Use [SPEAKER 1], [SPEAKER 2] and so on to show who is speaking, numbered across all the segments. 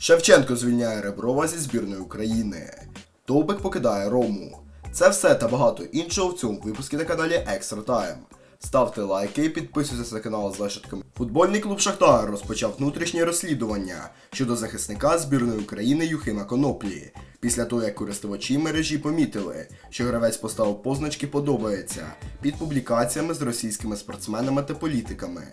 [SPEAKER 1] Шевченко звільняє Реброва зі збірної України. Довбик покидає Рому. Це все та багато іншого в цьому випуску на каналі Extra Time. Ставте лайки і підписуйтесь на канал з лешитками. Футбольний клуб Шахтар розпочав внутрішнє розслідування щодо захисника збірної України Юхима Коноплі. Після того, як користувачі мережі помітили, що гравець поставив позначки подобається під публікаціями з російськими спортсменами та політиками.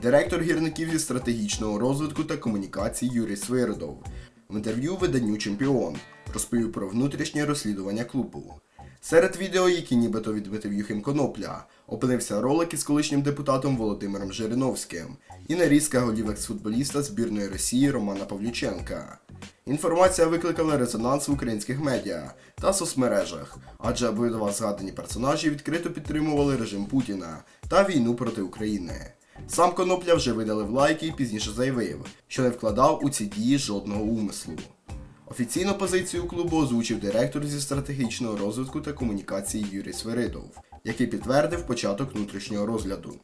[SPEAKER 1] Директор гірників зі стратегічного розвитку та комунікацій Юрій Свиридов в інтерв'ю виданню Чемпіон розповів про внутрішнє розслідування клубу. Серед відео, які нібито відмитив Юхим Конопля, опинився ролик із колишнім депутатом Володимиром Жириновським і нарізка голів екс-футболіста збірної Росії Романа Павлюченка. Інформація викликала резонанс в українських медіа та соцмережах, адже обидва згадані персонажі відкрито підтримували режим Путіна та війну проти України. Сам Конопля вже видалив лайки і пізніше заявив, що не вкладав у ці дії жодного умислу. Офіційну позицію клубу озвучив директор зі стратегічного розвитку та комунікації Юрій Свиридов, який підтвердив початок внутрішнього розгляду.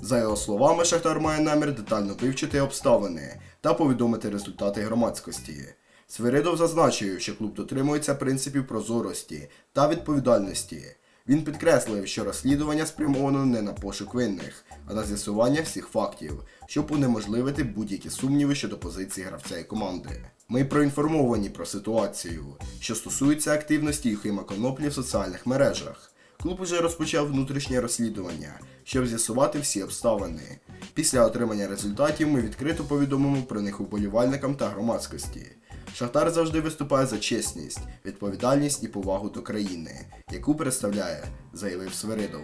[SPEAKER 1] За його словами, Шахтар має намір детально вивчити обставини та повідомити результати громадськості. Свиридов зазначив, що клуб дотримується принципів прозорості та відповідальності. Він підкреслив, що розслідування спрямовано не на пошук винних, а на з'ясування всіх фактів, щоб унеможливити будь-які сумніви щодо позиції гравця і команди. Ми проінформовані про ситуацію, що стосується активності Юхима Коноплі в соціальних мережах. Клуб уже розпочав внутрішнє розслідування, щоб з'ясувати всі обставини. Після отримання результатів ми відкрито повідомимо про них уболівальникам та громадськості. Шахтар завжди виступає за чесність, відповідальність і повагу до країни, яку представляє, заявив Свиридов.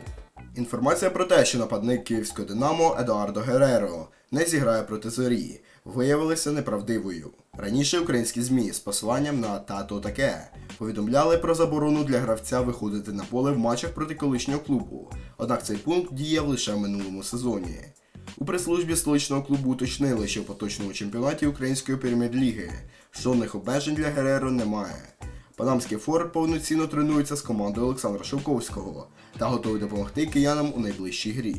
[SPEAKER 1] Інформація про те, що нападник київського Динамо Едуардо Гереро не зіграє проти зорі, виявилася неправдивою. Раніше українські ЗМІ з посиланням на тато таке повідомляли про заборону для гравця виходити на поле в матчах проти колишнього клубу. Однак цей пункт діяв лише в минулому сезоні. У прес-службі столичного клубу уточнили, що в поточному чемпіонаті Української прем'єр-ліги жодних обмежень для Гереро немає. Панамський форт повноцінно тренується з командою Олександра Шовковського та готовий допомогти киянам у найближчій грі.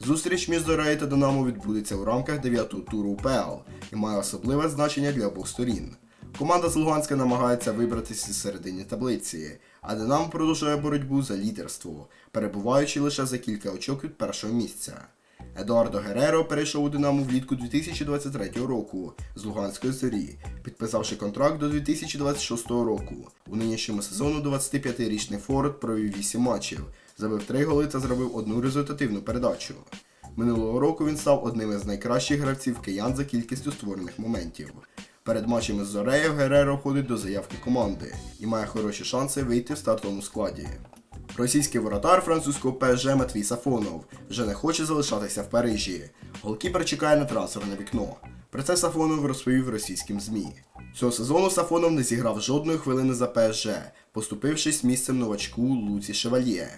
[SPEAKER 1] Зустріч між Зорею та Динамо відбудеться у рамках 9-го туру УПЛ і має особливе значення для обох сторін. Команда з Луганська намагається вибратися з середині таблиці, а Динамо продовжує боротьбу за лідерство, перебуваючи лише за кілька очок від першого місця. Едуардо Гереро перейшов у Динамо влітку 2023 року з Луганської зорі, підписавши контракт до 2026 року. У нинішньому сезону 25-річний Форд провів 8 матчів, забив 3 голи та зробив одну результативну передачу. Минулого року він став одним із найкращих гравців киян за кількістю створених моментів. Перед матчем із Зорею Гереро входить до заявки команди і має хороші шанси вийти в стартовому складі. Російський воротар французького ПСЖ Матвій Сафонов вже не хоче залишатися в Парижі. Голкіпер чекає на трансферне вікно. Про це Сафонов розповів російським ЗМІ. Цього сезону Сафонов не зіграв жодної хвилини за ПСЖ, поступившись місцем новачку Луці Шевальє.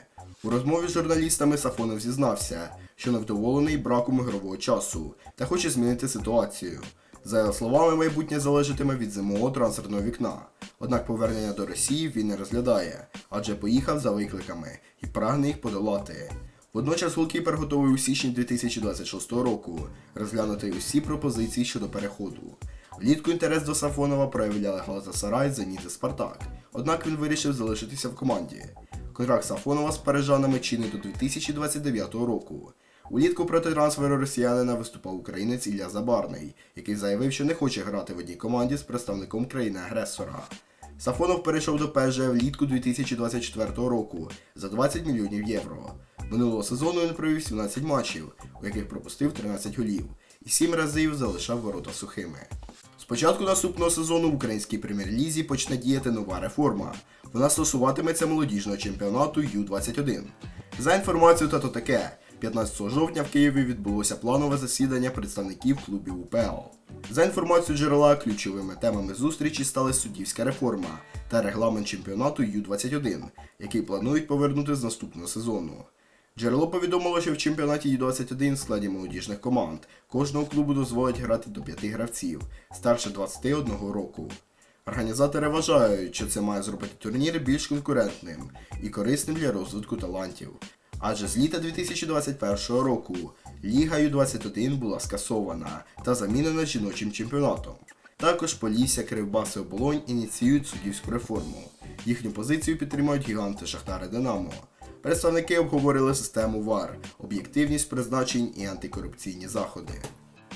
[SPEAKER 1] У розмові з журналістами Сафонов зізнався, що невдоволений браком ігрового часу та хоче змінити ситуацію. За його словами, майбутнє залежатиме від зимового трансферного вікна. Однак повернення до Росії він не розглядає, адже поїхав за викликами і прагне їх подолати. Водночас голкіпер готовий у січні 2026 року розглянути усі пропозиції щодо переходу. Влітку інтерес до Сафонова проявляли Глазасарай, Зеніт і Спартак, однак він вирішив залишитися в команді. Контракт Сафонова з парижанами чинить до 2029 року. Улітку проти трансферу росіянина виступав українець Ілля Забарний, який заявив, що не хоче грати в одній команді з представником країни-агресора. Сафонов перейшов до ПСЖ влітку 2024 року за 20 мільйонів євро. Минулого сезону він провів 17 матчів, у яких пропустив 13 голів, і 7 разів залишав ворота сухими. З початку наступного сезону в українській прем'єр-лізі почне діяти нова реформа. Вона стосуватиметься молодіжного чемпіонату Ю-21. За інформацією та то таке, 15 жовтня в Києві відбулося планове засідання представників клубів УПЛ. За інформацією джерела, ключовими темами зустрічі стали суддівська реформа та регламент чемпіонату Ю-21, який планують повернути з наступного сезону. Джерело повідомило, що в чемпіонаті Ю-21 в складі молодіжних команд кожного клубу дозволять грати до 5 гравців старше 21 року. Організатори вважають, що це має зробити турнір більш конкурентним і корисним для розвитку талантів. Адже з літа 2021 року Ліга Ю-21 була скасована та замінена жіночим чемпіонатом. Також Полісся, Кривбас і Оболонь ініціюють суддівську реформу. Їхню позицію підтримують гіганти Шахтари Динамо. Представники обговорили систему ВАР, об'єктивність призначень і антикорупційні заходи.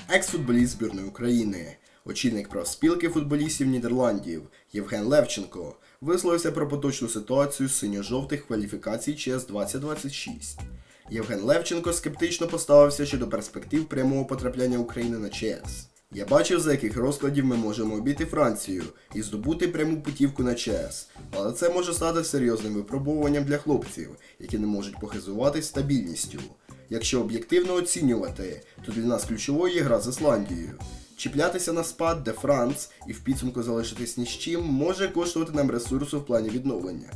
[SPEAKER 1] Екс-футболіст збірної України, очільник профспілки футболістів Нідерландів Євген Левченко висловився про поточну ситуацію з синьо-жовтих кваліфікацій ЧС 2026. Євген Левченко скептично поставився щодо перспектив прямого потрапляння України на ЧС. Я бачив, за яких розкладів ми можемо обійти Францію і здобути пряму путівку на ЧС, але це може стати серйозним випробуванням для хлопців, які не можуть похизуватись стабільністю. Якщо об'єктивно оцінювати, то для нас ключовою є гра з Ісландією. Чіплятися на спад, де Франц, і в підсумку залишитись ні з чим, може коштувати нам ресурсу в плані відновлення.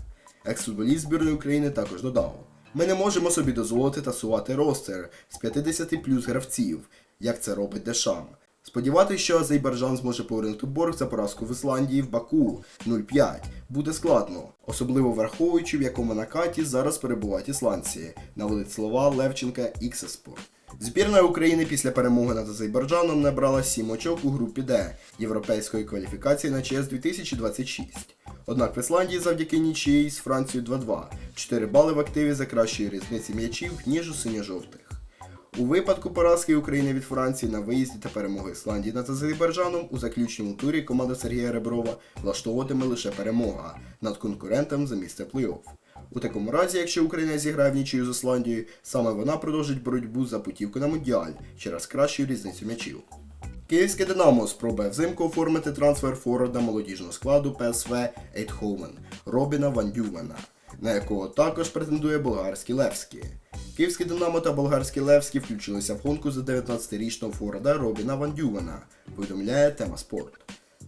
[SPEAKER 1] Екс-футболіст збірної України також додав: ми не можемо собі дозволити тасувати ростер з 50 плюс гравців, як це робить Дешам. Сподіватися, що Азербайджан зможе повернути борг за поразку в Ісландії в Баку 0-5 буде складно, особливо враховуючи, в якому накаті зараз перебувають ісландці, наводить слова Левченка Іксеспорт. Збірна України після перемоги над Азербайджаном набрала 7 очок у групі Д європейської кваліфікації на ЧС 2026. Однак в Ісландії завдяки нічиїй з Францією 2-2, 4 бали в активі за кращої різниці м'ячів, ніж у синьо-жовтих. У випадку поразки України від Франції на виїзді та перемоги Ісландії над Азербайджаном у заключному турі команда Сергія Реброва влаштовуватиме лише перемога над конкурентом за місце плей-офф. У такому разі, якщо Україна зіграє в нічию з Ісландією, саме вона продовжить боротьбу за путівку на Мундіаль через кращу різницю м'ячів. Київське Динамо спробує взимку оформити трансфер форварда молодіжного складу ПСВ Ейтховен Робіна Ван Дювена, на якого також претендує болгарський Левський. Київське Динамо та болгарський Левський включилися в гонку за 19-річного форварда Робіна Ван Дювена, повідомляє тема спорт.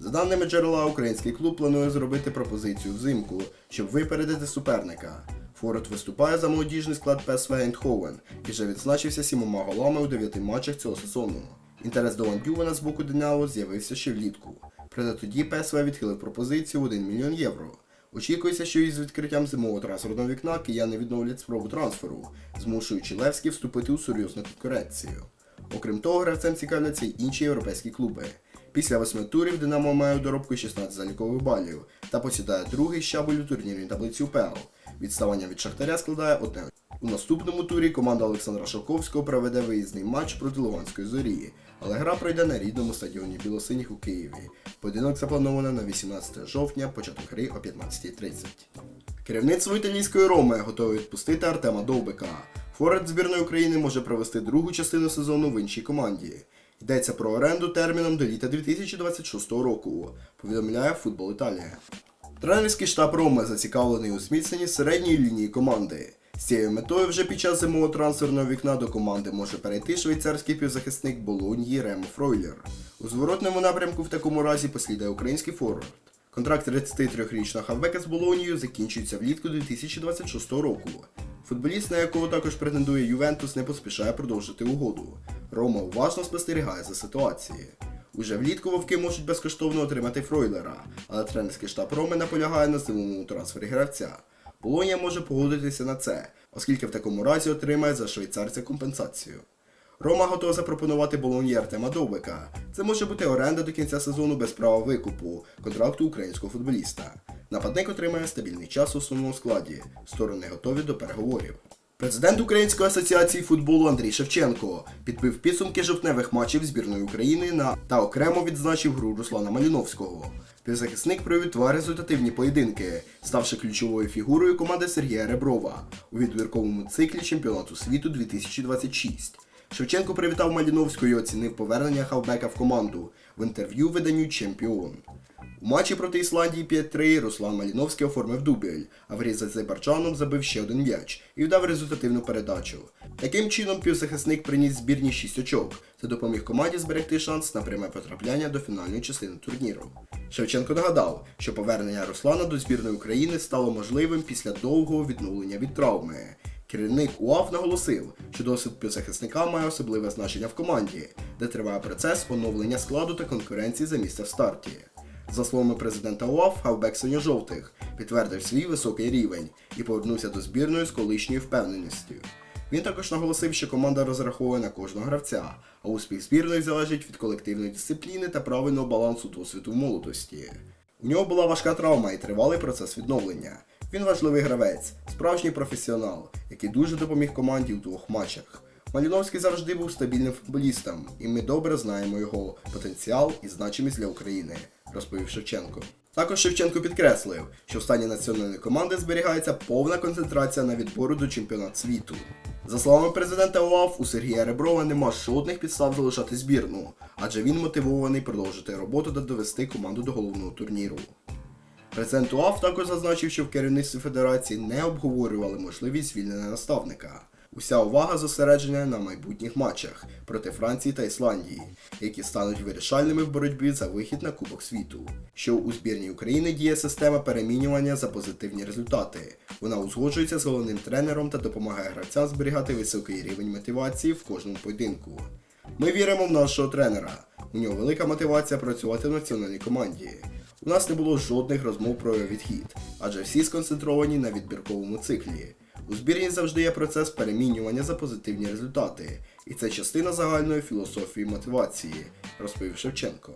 [SPEAKER 1] За даними джерела, український клуб планує зробити пропозицію взимку, щоб випередити суперника. Форвард виступає за молодіжний склад ПСВ Ейндховен і вже відзначився сімома голами у дев'яти матчах цього сезону. Інтерес до Ван з боку Динамо з'явився ще влітку. Проте тоді ПСВ відхилив пропозицію в 1 мільйон євро. Очікується, що із відкриттям зимового трансферного вікна кияни відновлять спробу трансферу, змушуючи Левський вступити у серйозну конкуренцію. Окрім того, гравцем цікавляться й інші європейські клуби. Після восьми турів Динамо має у доробку 16 залікових балів та посідає другий щабель у турнірній таблиці УПЛ. Відставання від Шахтаря складає одне. У наступному турі команда Олександра Шовковського проведе виїзний матч проти Луганської зорі, але гра пройде на рідному стадіоні Білосиніх у Києві. Поєдинок заплановано на 18 жовтня, початок гри о 15.30. Керівництво італійської Роми готове відпустити Артема Довбика. Форвард збірної України може провести другу частину сезону в іншій команді. Йдеться про оренду терміном до літа 2026 року, повідомляє Футбол Італія. Тренерський штаб Роми зацікавлений у зміцненні середньої лінії команди. З цією метою вже під час зимового трансферного вікна до команди може перейти швейцарський півзахисник Болоньї Ремо Фройлер. У зворотному напрямку в такому разі послідує український форвард. Контракт 33-річного хавбека з Болонією закінчується влітку 2026 року. Футболіст, на якого також претендує Ювентус, не поспішає продовжити угоду. Рома уважно спостерігає за ситуацією. Уже влітку вовки можуть безкоштовно отримати Фройлера, але тренерський штаб Роми наполягає на зимовому трансфері гравця. Болонія може погодитися на це, оскільки в такому разі отримає за швейцарця компенсацію. Рома готова запропонувати Болоні Артема Довбика. Це може бути оренда до кінця сезону без права викупу контракту українського футболіста. Нападник отримає стабільний час у основному складі. Сторони готові до переговорів. Президент Української асоціації футболу Андрій Шевченко підбив підсумки жовтневих матчів збірної України на та окремо відзначив гру Руслана Маліновського. Півзахисник провів два результативні поєдинки, ставши ключовою фігурою команди Сергія Реброва у відбірковому циклі чемпіонату світу 2026. Шевченко привітав Маліновського і оцінив повернення хавбека в команду в інтерв'ю виданню Чемпіон. У матчі проти Ісландії 5-3 Руслан Маліновський оформив дубль, а в грі з Азербайджаном забив ще один м'яч і вдав результативну передачу. Таким чином півзахисник приніс збірні 6 очок та допоміг команді зберегти шанс на пряме потрапляння до фінальної частини турніру. Шевченко нагадав, що повернення Руслана до збірної України стало можливим після довгого відновлення від травми. Керівник УАФ наголосив, що досвід півзахисника має особливе значення в команді, де триває процес оновлення складу та конкуренції за місце в старті. За словами президента УАФ, хавбек синьо-жовтих підтвердив свій високий рівень і повернувся до збірної з колишньою впевненістю. Він також наголосив, що команда розраховує на кожного гравця, а успіх збірної залежить від колективної дисципліни та правильного балансу досвіду в молодості. У нього була важка травма і тривалий процес відновлення. Він важливий гравець, справжній професіонал, який дуже допоміг команді у двох матчах. Маліновський завжди був стабільним футболістом, і ми добре знаємо його потенціал і значимість для України, розповів Шевченко. Також Шевченко підкреслив, що в стані національної команди зберігається повна концентрація на відбору до чемпіонат світу. За словами президента УАФ, у Сергія Реброва нема жодних підстав залишати збірну, адже він мотивований продовжити роботу та довести команду до головного турніру. Президент УАФ також зазначив, що в керівництві федерації не обговорювали можливість звільнення наставника. Уся увага зосереджена на майбутніх матчах проти Франції та Ісландії, які стануть вирішальними в боротьбі за вихід на Кубок світу. Що у збірній України діє система перемінювання за позитивні результати. Вона узгоджується з головним тренером та допомагає гравцям зберігати високий рівень мотивації в кожному поєдинку. Ми віримо в нашого тренера. У нього велика мотивація працювати в національній команді. У нас не було жодних розмов про відхід, адже всі сконцентровані на відбірковому циклі. У збірні завжди є процес перемінювання за позитивні результати, і це частина загальної філософії мотивації, розповів Шевченко.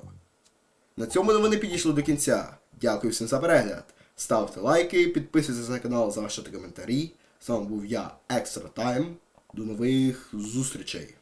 [SPEAKER 1] На цьому новини підійшли до кінця. Дякую всім за перегляд. Ставте лайки, підписуйтесь на канал, залишайте коментарі. З вами був я, Екстра Тайм. До нових зустрічей!